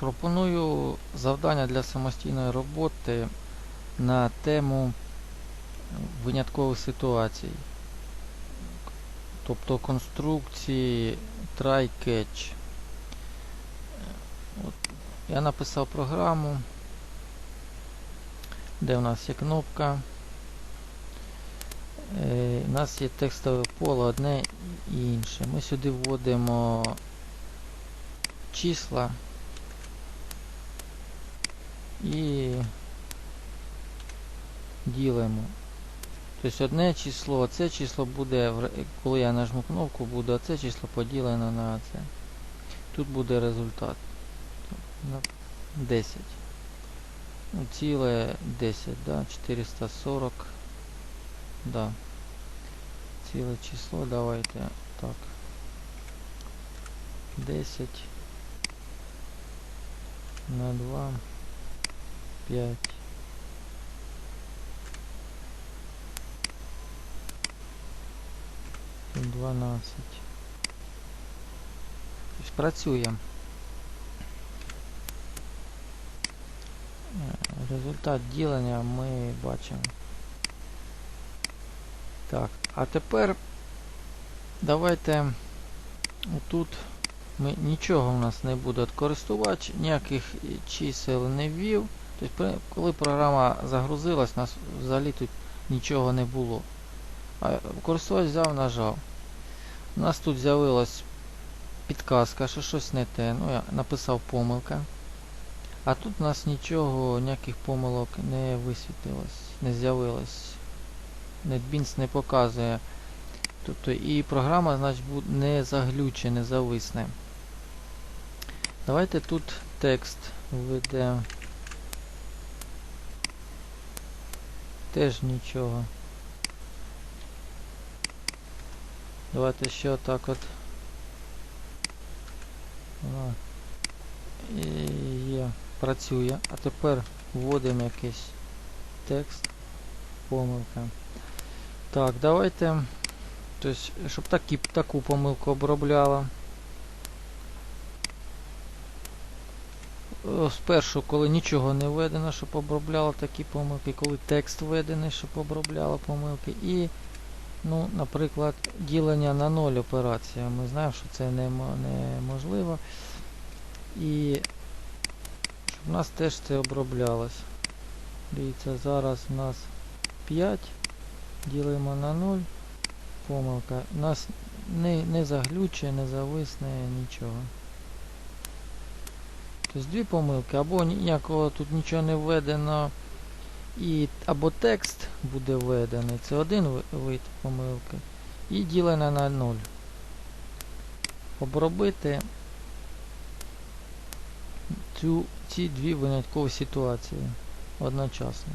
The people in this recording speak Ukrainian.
Пропоную завдання для самостійної роботи на тему виняткових ситуацій. Тобто конструкції try-catch. Я написав програму, де в нас є кнопка. Е, У нас є текстове поле одне і інше. Ми сюди вводимо числа і ділимо. Тобто одне число, це число буде, коли я нажму кнопку, буде оце число поділено на це. Тут буде результат. На 10. Ну, ціле 10, да, 440. Да. Ціле число, давайте так. 10 на 2 5 12 Тобто працює. Е, Результат ділення ми бачимо. Так, а тепер давайте тут ми, нічого у нас не буде користувач, ніяких чисел не ввів. Тобто, коли програма загрузилась, у нас взагалі тут нічого не було. А користувач взяв, нажав. У нас тут з'явилась підказка, що щось не те. Ну, я написав помилка. А тут у нас нічого, ніяких помилок не висвітилось, не з'явилось. NetBeans не показує. Тобто і програма, значить, не заглюче, не зависне. Давайте тут текст введемо. Теж нічого. Давайте ще отак от. О, і є, працює. А тепер вводимо якийсь текст. Помилка. Так, давайте. Тобто, щоб такі, таку помилку обробляла. Спершу, коли нічого не введено, щоб обробляла такі помилки, коли текст введений, щоб обробляла помилки. І, ну, наприклад, ділення на ноль операція. Ми знаємо, що це неможливо. І щоб у нас теж це оброблялось. Дивіться, зараз у нас 5. Ділимо на 0. Помилка. У нас не, не заглюче, не зависне нічого. Тобто дві помилки, або ніякого тут нічого не введено, і або текст буде введений, це один вид помилки, і ділене на 0. Обробити цю, ці дві виняткові ситуації одночасно.